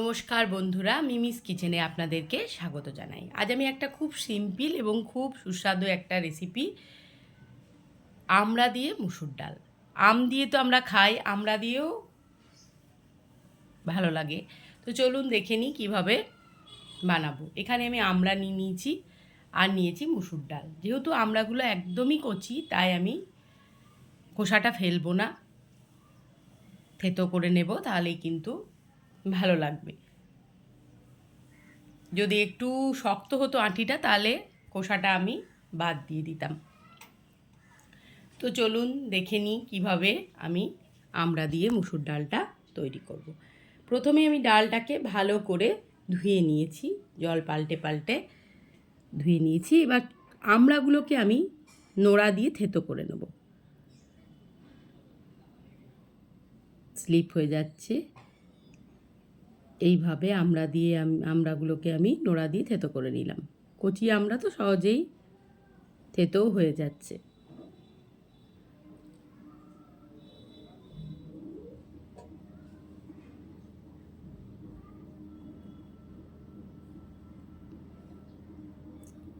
নমস্কার বন্ধুরা, মিমিস কিচেনে আপনাদেরকে স্বাগত জানাই। আজ আমি একটা খুব সিম্পল এবং খুব সুস্বাদু একটা রেসিপি আমড়া দিয়ে মুসুর ডাল। আম দিয়ে তো আমরা খাই আমড়া দিয়েও ভালো লাগে। তো চলুন দেখে নিই কীভাবে বানাবো। এখানে আমি আমড়া নিয়ে নিয়েছি আর নিয়েছি মুসুর ডাল। যেহেতু আমড়াগুলো একদমই কচি, তাই আমি খোসাটা ফেলব না। থেতো করে নেব, তাহলেই কিন্তু ভালো লাগবে। যদি একটু শক্ত হতো আঁটিটা, তাহলে কোষাটা আমি বাদ দিয়ে দিতাম। তো চলুন দেখে নিই কীভাবে আমি আমড়া দিয়ে মুসুর ডালটা তৈরি করব। প্রথমে আমি ডালটাকে ভালো করে ধুয়ে নিয়েছি, জল পাল্টে পাল্টে ধুয়ে নিয়েছি। এবার আমড়াগুলোকে আমি নোড়া দিয়ে থেতো করে নেব। স্লিপ হয়ে যাচ্ছে। এইভাবে আমরা দিয়ে আমড়াগুলোকে আমি নোড়া দিয়ে থেতো করে নিলাম। কচি আমরা তো সহজেই থেতোও হয়ে যাচ্ছে।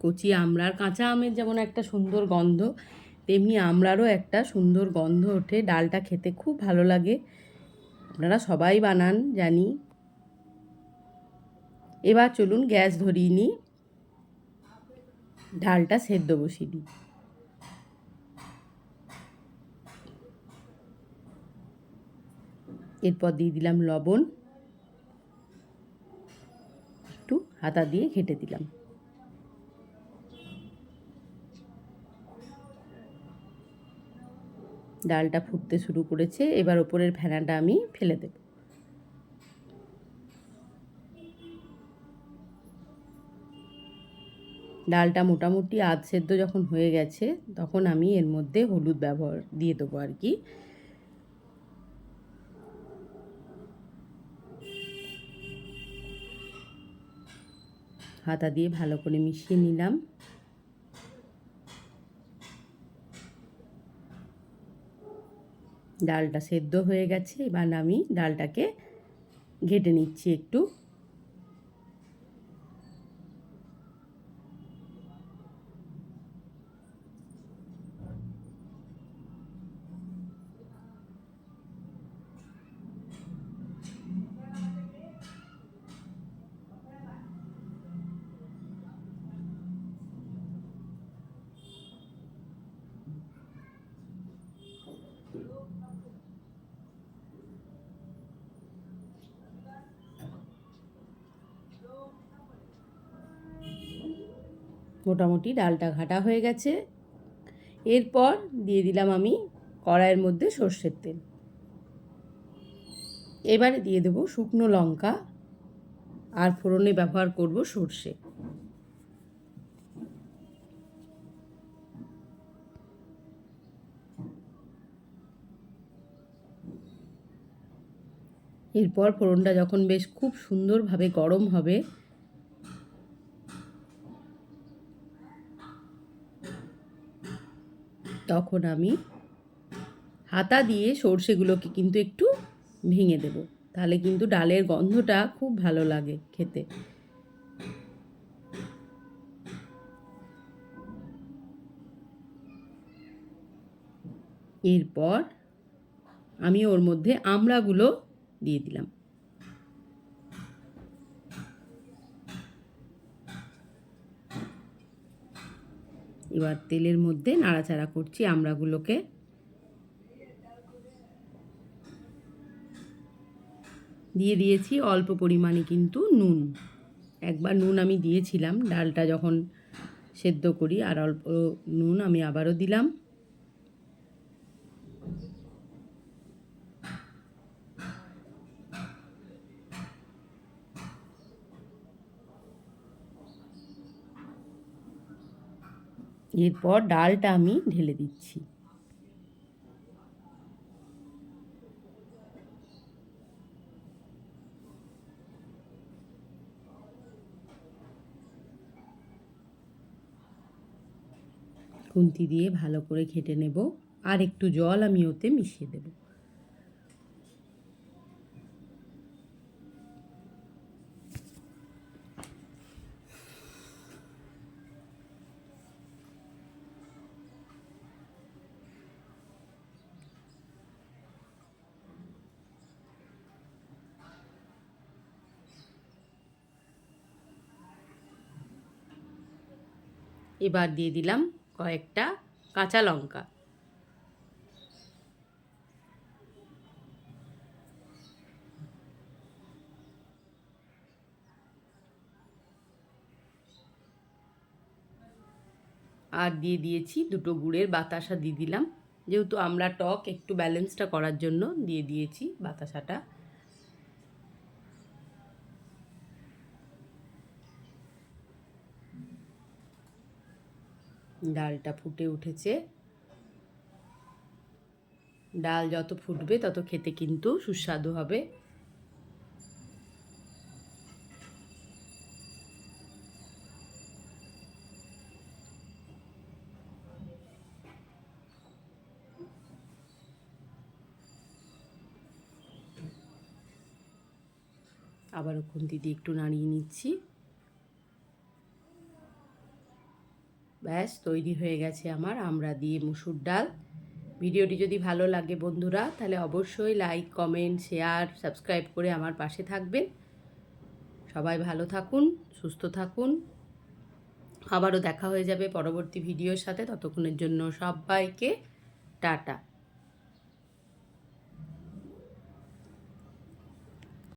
কচি আমড়ার কাঁচা আমের যেমন একটা সুন্দর গন্ধ, তেমনি আমড়ারও একটা সুন্দর গন্ধ ওঠে। ডালটা খেতে খুব ভালো লাগে। আপনারা সবাই বানান, জানি। এবার চলুন গ্যাস ধরিয়ে নিই। ডালটা সেদ্ধ বসিয়ে দিই। এরপর দিয়ে দিলাম লবণ। একটু হাতা দিয়ে ঘেটে দিলাম। ডালটা ফুটতে শুরু করেছে। এবার ওপরের ফেনাটা আমি ফেলে দেব। ডালটা মোটামুটি আধ সেদ্ধ যখন হয়ে গেছে, তখন আমি এর মধ্যে হলুদ ব্যবহার দিয়ে দেবো আর কি। হাতা দিয়ে ভালো করে মিশিয়ে নিলাম। ডালটা সেদ্ধ হয়ে গেছে, এবার আমি ডালটাকে ঘেটে নিচ্ছি একটু। মোটামুটি ডালটা ঘাটা হয়ে গেছে। এরপর দিয়ে দিলাম আমি কড়াইয়ের মধ্যে সর্ষের তেল। এবারে দিয়ে দেবো শুকনো লঙ্কা আর ফোড়নে ব্যবহার করব সর্ষে। এরপর ফোড়নটা যখন বেশ খুব সুন্দরভাবে গরম হবে তখন আমি হাতা দিয়ে সর্ষেগুলোকে কিন্তু একটু ভেঙে দেব। তাহলে কিন্তু ডালের গন্ধটা খুব ভালো লাগে খেতে। এরপর আমি ওর মধ্যে আমড়াগুলো দিয়ে দিলাম। এবার তেলের মধ্যে নাড়াচাড়া করছি আমড়াগুলোকে। দিয়ে দিয়েছি অল্প পরিমাণে কিন্তু নুন। একবার নুন আমি দিয়েছিলাম, ডালটা যখন সেদ্ধ করি আর অল্প নুন আমি আবারও দিলাম। এরপর ডালটা আমি ঢেলে দিচ্ছি। খুন্তি দিয়ে ভালো করে ঘেটে নেব। আর একটু জল আমি ওতে মিশিয়ে দেব। এবার দিয়ে দিলাম কয়েকটা কাঁচা লঙ্কা। আর দিয়ে দিয়েছি দুটো গুড়ের বাতাসা দিয়ে দিলাম। যেহেতু আমরা টক একটু ব্যালেন্সটা করার জন্য দিয়ে দিয়েছি বাতাসাটা। ডালটা ফুটে উঠেছে। ডাল যত ফুটবে তত খেতে কিন্তু সুস্বাদু হবে। আবারও খুন্তি দিয়ে একটু নাড়িয়ে নিচ্ছি। ব্যাস, তৈরি হয়ে গেছে আমার আমরা দিয়ে মুসুর ডাল। ভিডিওটি যদি ভালো লাগে বন্ধুরা, তাহলে অবশ্যই লাইক কমেন্ট শেয়ার সাবস্ক্রাইব করে আমার পাশে থাকবেন। সবাই ভালো থাকুন, সুস্থ থাকুন। আবারও দেখা হয়ে যাবে পরবর্তী ভিডিওর সাথে। ততক্ষণের জন্য সবাইকে টাটা।